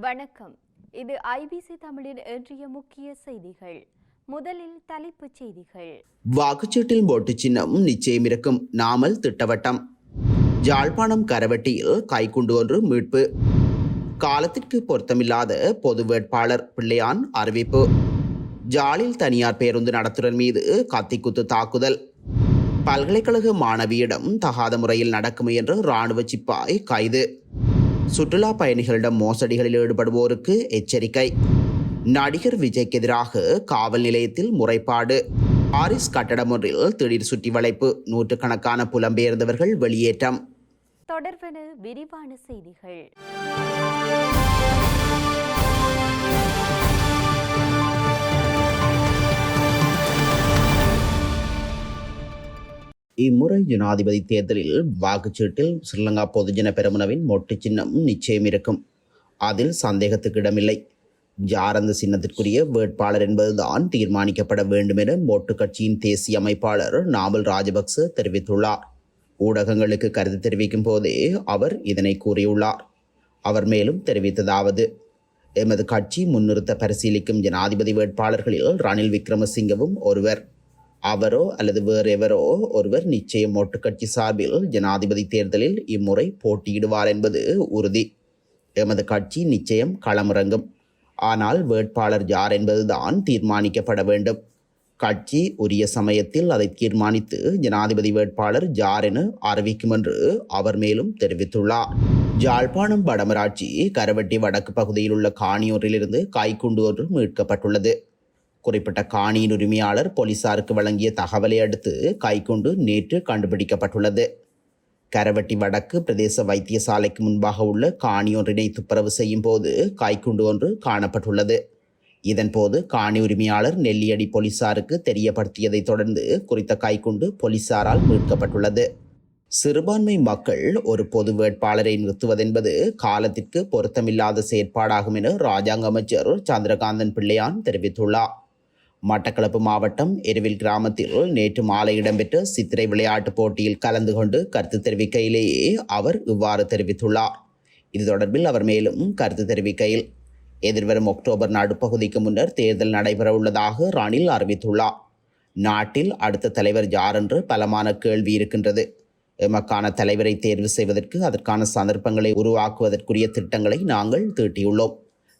வணக்கம். இது ஐபிசி தமிழின் இன்றைய முக்கிய செய்திகள். முதலில் தலைப்புச் செய்திகள். வாக்குச்சீட்டில் ஓட்டு சின்னம் நிச்சயம் இருக்கும் நாமல் திட்டவட்டம். யாழ்ப்பாணம் கரவட்டியில் கைக்குண்டு ஒன்று மீட்பு. காலத்திற்கு பொருத்தமில்லாத பொது வேட்பாளர் பிள்ளையான் அறிவிப்பு. ஜாலில் தனியார் பேருந்து நடத்துனர் மீது கத்திக்குத்து தாக்குதல். பல்கலைக்கழக மாணவியிடம் தகாத முறையில் நடக்க முயன்ற இராணுவ சிப்பாய் கைது. சுற்றுலா பயணிகளிடம் மோசடிகளில் ஈடுபடுவோருக்கு எச்சரிக்கை. நடிகர் விஜய்க்கு எதிராக காவல் நிலையத்தில் முறைப்பாடு. பாரிஸ் கட்டடம் ஒன்றில் திடீர் சுற்றி வளைப்பு. நூற்றுக்கணக்கான புலம்பெயர்ந்தவர்கள் வெளியேற்றம். தொடர்பென விரிவான செய்திகள். இம்முறை ஜனாதிபதி தேர்தலில் வாக்குச்சீட்டில் ஸ்ரீலங்கா பொதுஜன பெருமனவின் மொட்டு சின்னம் நிச்சயம் இருக்கும். அதில் சந்தேகத்துக்கு இடமில்லை. ஜாரந்த சின்னத்திற்குரிய வேட்பாளர் என்பதுதான் தீர்மானிக்கப்பட வேண்டும் என மொட்டு கட்சியின் தேசிய அமைப்பாளர் நாமல் ராஜபக்ச தெரிவித்துள்ளார். ஊடகங்களுக்கு கருத்து தெரிவிக்கும் போதே அவர் இதனை கூறியுள்ளார். அவர் மேலும் தெரிவித்ததாவது எமது கட்சி முன்னிறுத்த பரிசீலிக்கும் ஜனாதிபதி வேட்பாளர்களில் ரணில் விக்ரமசிங்கவும் ஒருவர். அவரோ அல்லது வேறு எவரோ ஒருவர் நிச்சயம் மொட்டு சார்பில் ஜனாதிபதி தேர்தலில் இம்முறை போட்டியிடுவார் என்பது உறுதி. எமது கட்சி நிச்சயம் களமிறங்கும். ஆனால் வேட்பாளர் யார் என்பதுதான் தீர்மானிக்கப்பட வேண்டும். கட்சி உரிய சமயத்தில் அதை தீர்மானித்து ஜனாதிபதி வேட்பாளர் யார் என அறிவிக்கும் என்று அவர் மேலும் தெரிவித்துள்ளார். ஜாழ்ப்பாணம் வடமராட்சி கரவட்டி வடக்கு பகுதியில் உள்ள காணியூரிலிருந்து கைக்குண்டு ஒன்று மீட்கப்பட்டுள்ளது. குறிப்பிட்ட காணியின் உரிமையாளர் போலீசாருக்கு வழங்கிய தகவலை அடுத்து கைக்குண்டு நேற்று கண்டுபிடிக்கப்பட்டுள்ளது. கரவட்டி வடக்கு பிரதேச வைத்தியசாலைக்கு முன்பாக உள்ள காணி ஒன்றினை துப்புரவு செய்யும் போது கைக்குண்டு ஒன்று காணப்பட்டுள்ளது. இதன்போது காணி உரிமையாளர் நெல்லியடி போலீசாருக்கு தெரியப்படுத்தியதைத் தொடர்ந்து குறித்த கைக்குண்டு போலீசாரால் மீட்கப்பட்டுள்ளது. சிறுபான்மை மக்கள் ஒரு பொது வேட்பாளரை நிறுத்துவதென்பது காலத்திற்கு பொருத்தமில்லாத செயற்பாடாகும் என ராஜாங்க அமைச்சர் சந்திரகாந்தன் பிள்ளையான் தெரிவித்துள்ளார். மட்டக்களப்பு மாவட்டம் எருவில் கிராமத்தில் நேற்று மாலை இடம்பெற்ற சித்திரை விளையாட்டுப் போட்டியில் கலந்து கொண்டு கருத்து தெரிவிக்கையிலேயே அவர் இவ்வாறு தெரிவித்துள்ளார். இது தொடர்பில் அவர் மேலும் கருத்து தெரிவிக்கையில் எதிர்வரும் அக்டோபர் நடுப்பகுதிக்கு முன்னர் தேர்தல் நடைபெறவுள்ளதாக ரணில் அறிவித்துள்ளார். நாட்டில் அடுத்த தலைவர் யார் என்று பலமான கேள்வி இருக்கின்றது. எமக்கான தலைவரை தேர்வு செய்வதற்கு அதற்கான சந்தர்ப்பங்களை உருவாக்குவதற்குரிய திட்டங்களை நாங்கள் தீட்டியுள்ளோம்.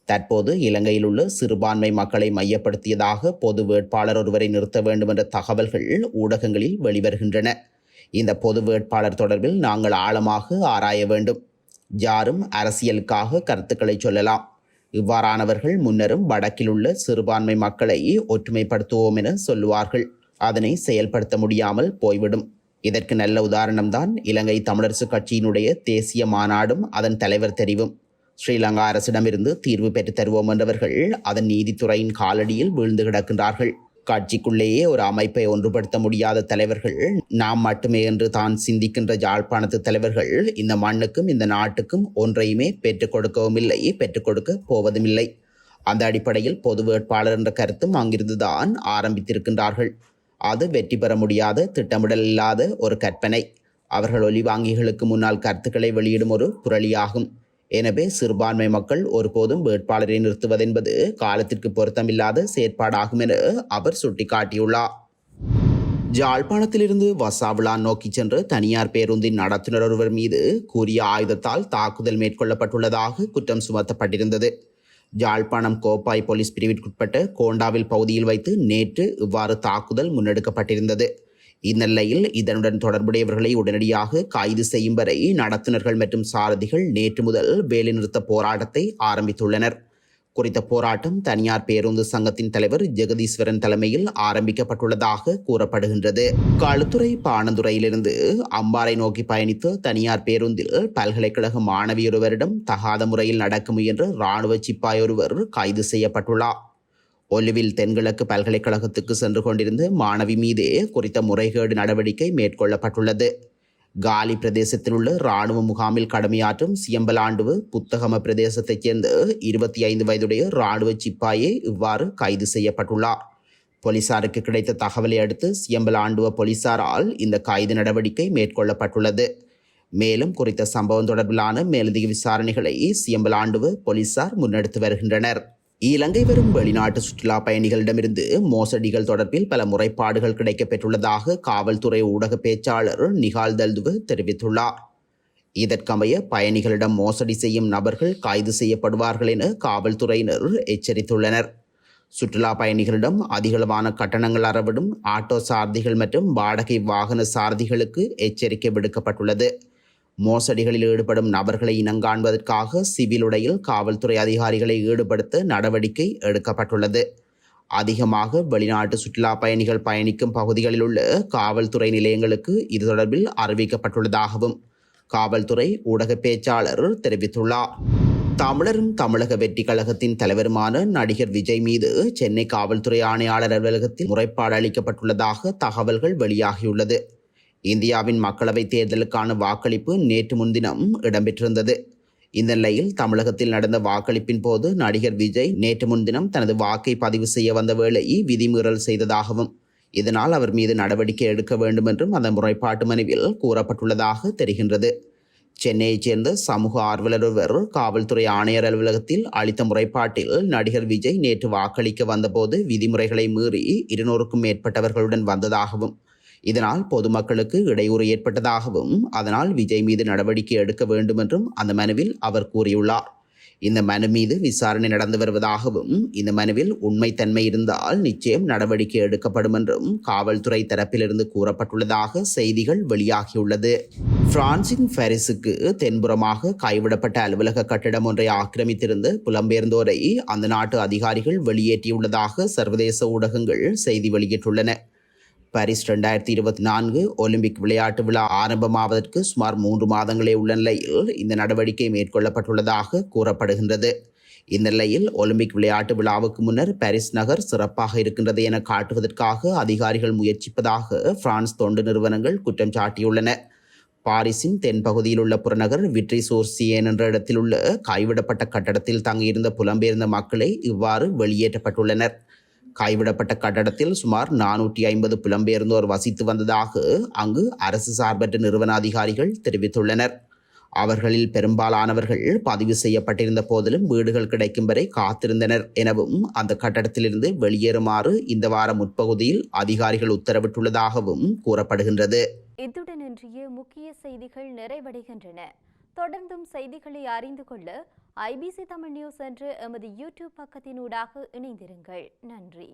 தற்போது இலங்கையில் உள்ள சிறுபான்மை மக்களை மையப்படுத்தியதாக பொது வேட்பாளர் ஒருவரை நிறுத்த வேண்டும் என்ற தகவல்கள் ஊடகங்களில் வெளிவருகின்றன. இந்த பொது வேட்பாளர் தொடர்பில் நாங்கள் ஆழமாக ஆராய வேண்டும். யாரும் அரசியலுக்காக கருத்துக்களை சொல்லலாம். இவ்வாறானவர்கள் முன்னரும் வடக்கில் உள்ள சிறுபான்மை மக்களை ஒற்றுமைப்படுத்துவோம் என சொல்லுவார்கள். அதனை செயல்படுத்த முடியாமல் போய்விடும். இதற்கு நல்ல உதாரணம்தான் இலங்கை தமிழரசு கட்சியினுடைய தேசிய மாநாடும் அதன் தலைவர் தெரிவும். ஸ்ரீலங்கா அரசிடமிருந்து தீர்வு பெற்றுத் தருவோம் என்றவர்கள் அதன் நீதித்துறையின் காலடியில் வீழ்ந்து கிடக்கின்றார்கள். கட்சிக்குள்ளேயே ஒரு அமைப்பை ஒன்றுபடுத்த முடியாத தலைவர்கள் நாம் மட்டுமே என்று தான் சிந்திக்கின்ற யாழ்ப்பாணத்து தலைவர்கள் இந்த மண்ணுக்கும் இந்த நாட்டுக்கும் ஒன்றையுமே பெற்றுக் கொடுக்கவும் இல்லை பெற்றுக் கொடுக்க போவதும் இல்லை அந்த அடிப்படையில் பொது வேட்பாளர் என்ற கருத்தும் அங்கிருந்துதான் ஆரம்பித்திருக்கின்றார்கள். அது வெற்றி பெற முடியாத திட்டமிடல் இல்லாத ஒரு கற்பனை. அவர்கள் ஒலிவாங்கிகளுக்கு முன்னால் கருத்துக்களை வெளியிடும் ஒரு புரளியாகும் எனவே சிறுபான்மை மக்கள் ஒருபோதும் வேட்பாளரை நிறுத்துவதென்பது காலத்திற்கு பொருத்தமில்லாத செயற்பாடாகும் என அவர் சுட்டிக்காட்டியுள்ளார். ஜாழ்ப்பாணத்திலிருந்து வசாவிழா நோக்கி சென்று தனியார் பேருந்தின் நடத்துனர் ஒருவர் மீது கூறிய ஆயுதத்தால் தாக்குதல் மேற்கொள்ளப்பட்டுள்ளதாக குற்றம் சுமத்தப்பட்டிருந்தது. ஜாழ்ப்பாணம் கோப்பாய் போலீஸ் பிரிவிற்குட்பட்ட கோண்டாவில் பகுதியில் வைத்து நேற்று இவ்வாறு தாக்குதல் முன்னெடுக்கப்பட்டிருந்தது. இந்நிலையில் இதனுடன் தொடர்புடையவர்களை உடனடியாக கைது செய்யும் வரை நடத்துனர்கள் மற்றும் சாரதிகள் நேற்று முதல் வேலைநிறுத்த போராட்டத்தை ஆரம்பித்துள்ளனர். குறித்த போராட்டம் தனியார் பேருந்து சங்கத்தின் தலைவர் ஜெகதீஸ்வரன் தலைமையில் ஆரம்பிக்கப்பட்டுள்ளதாக கூறப்படுகின்றது. களுத்துறை பாணந்துறையிலிருந்து அம்பாறை நோக்கி பயணித்த தனியார் பேருந்தில் பல்கலைக்கழக மாணவியொருவரிடம் தகாத முறையில் நடக்க முயன்ற இராணுவ சிப்பாய் ஒருவர் கைது செய்யப்பட்டுள்ளார். ஒலுவில் தென்கிழக்கு பல்கலைக்கழகத்துக்கு சென்று கொண்டிருந்த மாணவி மீதே குறித்த முறைகேடு நடவடிக்கை மேற்கொள்ளப்பட்டுள்ளது. காலி பிரதேசத்தில் உள்ள இராணுவ முகாமில் கடமையாற்றும் சியம்பலாண்டுவு புத்தகம பிரதேசத்தைச் சேர்ந்த இருபத்தி ஐந்து வயதுடைய இராணுவ சிப்பாயே இவ்வாறு கைது செய்யப்பட்டுள்ளார். போலீசாருக்கு கிடைத்த தகவலை அடுத்து சியம்பலாண்டுவ போலீசாரால் இந்த கைது நடவடிக்கை மேற்கொள்ளப்பட்டுள்ளது. மேலும் குறித்த சம்பவம் தொடர்பிலான மேலதிக விசாரணைகளை சியம்பலாண்டுவ போலீசார் முன்னெடுத்து வருகின்றனர். இலங்கை வரும் வெளிநாட்டு சுற்றுலா பயணிகளிடமிருந்து மோசடிகள் தொடர்பில் பல முறைப்பாடுகள் கிடைக்கப்பெற்றுள்ளதாக காவல்துறை ஊடக பேச்சாளர் நிகால் தல்துவ தெரிவித்துள்ளார். இதற்கமைய பயணிகளிடம் மோசடி செய்யும் நபர்கள் கைது செய்யப்படுவார்கள் என காவல்துறையினர் எச்சரித்துள்ளனர். சுற்றுலா பயணிகளிடம் அதிகளவான கட்டணங்கள் அறவிடும் ஆட்டோ சாரதிகள் மற்றும் வாடகை வாகன சாரதிகளுக்கு எச்சரிக்கை விடுக்கப்பட்டுள்ளது. மோசடிகளில் ஈடுபடும் நபர்களை இனங்காண்பதற்காக சிவிலுடையில் காவல்துறை அதிகாரிகளை ஈடுபடுத்த நடவடிக்கை எடுக்கப்பட்டுள்ளது. அதிகமாக வெளிநாட்டு சுற்றுலா பயணிகள் பயணிக்கும் பகுதிகளில் உள்ள காவல்துறை நிலையங்களுக்கு இது தொடர்பில் அறிவிக்கப்பட்டுள்ளதாகவும் காவல்துறை ஊடக பேச்சாளர் தெரிவித்துள்ளார். தமிழரும் தமிழக வெற்றி கழகத்தின் தலைவருமான நடிகர் விஜய் மீது சென்னை காவல்துறை ஆணையாளர் அலுவலகத்தில் முறைப்பாடு அளிக்கப்பட்டுள்ளதாக தகவல்கள் வெளியாகியுள்ளது. இந்தியாவின் மக்களவைத் தேர்தலுக்கான வாக்களிப்பு நேற்று முன்தினம் இடம்பெற்றிருந்தது. இந்த நிலையில் தமிழகத்தில் நடந்த வாக்களிப்பின் போது நடிகர் விஜய் நேற்று முன்தினம் தனது வாக்கை பதிவு செய்ய வந்த வேளை விதிமீறல் செய்ததாகவும் இதனால் அவர் மீது நடவடிக்கை எடுக்க வேண்டும் என்றும் அந்த முறைப்பாட்டு மனுவில் கூறப்பட்டுள்ளதாக தெரிகின்றது. சென்னையைச் சேர்ந்த சமூக ஆர்வலர் ஒருவர் காவல்துறை ஆணையர் அலுவலகத்தில் அளித்த முறைப்பாட்டில் நடிகர் விஜய் நேற்று வாக்களிக்க வந்தபோது விதிமுறைகளை மீறி இருநூறுக்கும் மேற்பட்டவர்களுடன் வந்ததாகவும் இதனால் பொதுமக்களுக்கு இடையூறு ஏற்பட்டதாகவும் அதனால் விஜய் மீது நடவடிக்கை எடுக்க வேண்டும் என்றும் அந்த மனுவில் அவர் கூறியுள்ளார். இந்த மனு மீது விசாரணை நடந்து வருவதாகவும் இந்த மனுவில் உண்மைத்தன்மை இருந்தால் நிச்சயம் நடவடிக்கை எடுக்கப்படும் என்றும் காவல்துறை தரப்பிலிருந்து கூறப்பட்டுள்ளதாக செய்திகள் வெளியாகியுள்ளது. பிரான்சின் பாரிஸுக்கு தென்புறமாக கைவிடப்பட்ட அலுவலக கட்டிடம் ஒன்றை ஆக்கிரமித்திருந்து புலம்பெயர்ந்தோரை அந்த நாட்டு அதிகாரிகள் வெளியேற்றியுள்ளதாக சர்வதேச ஊடகங்கள் செய்தி வெளியிட்டுள்ளன. பாரிஸ் ரெண்டாயிரத்தி இருபத்தி நான்கு ஒலிம்பிக் விளையாட்டு விழா ஆரம்பமாவதற்கு சுமார் மூன்று மாதங்களே உள்ள நிலையில் இந்த நடவடிக்கை மேற்கொள்ளப்பட்டுள்ளதாக கூறப்படுகின்றது. இந்த நிலையில் ஒலிம்பிக் விளையாட்டு விழாவுக்கு முன்னர் பாரிஸ் நகர் சிறப்பாக இருக்கின்றது என காட்டுவதற்காக அதிகாரிகள் முயற்சிப்பதாக பிரான்ஸ் தொண்டு நிறுவனங்கள் குற்றம் சாட்டியுள்ளன. பாரிஸின் தென்பகுதியில் உள்ள புறநகர் விட்ரி சோர்சியன் என்ற இடத்தில் உள்ள கைவிடப்பட்ட கட்டடத்தில் தங்கியிருந்த புலம்பெயர்ந்த மக்களே இவ்வாறு வெளியேற்றப்பட்டுள்ளனர். கைவிடப்பட்ட கட்டடத்தில் சுமார் நானூற்றி ஐம்பது புலம்பெயர்ந்தோர் வசித்து வந்ததாக அங்கு அரசு சார்பற்ற நிறுவன அதிகாரிகள் தெரிவித்துள்ளனர். அவர்களில் பெரும்பாலானவர்கள் பதிவு செய்யப்பட்டிருந்த போதிலும் வீடுகள் கிடைக்கும் வரை காத்திருந்தனர் எனவும் அந்த கட்டடத்திலிருந்து வெளியேறுமாறு இந்த வார முற்பகுதியில் அதிகாரிகள் உத்தரவிட்டுள்ளதாகவும் கூறப்படுகின்றது. இத்துடன் இன்றைய முக்கிய செய்திகள் நிறைவடைகின்றன. தொடர்ந்தும் செய்திகளை அறிந்து கொள்ள ஐபிசி தமிழ் நியூஸ் என்று எமது யூடியூப் பக்கத்தினூடாக இணைந்திருங்கள். நன்றி.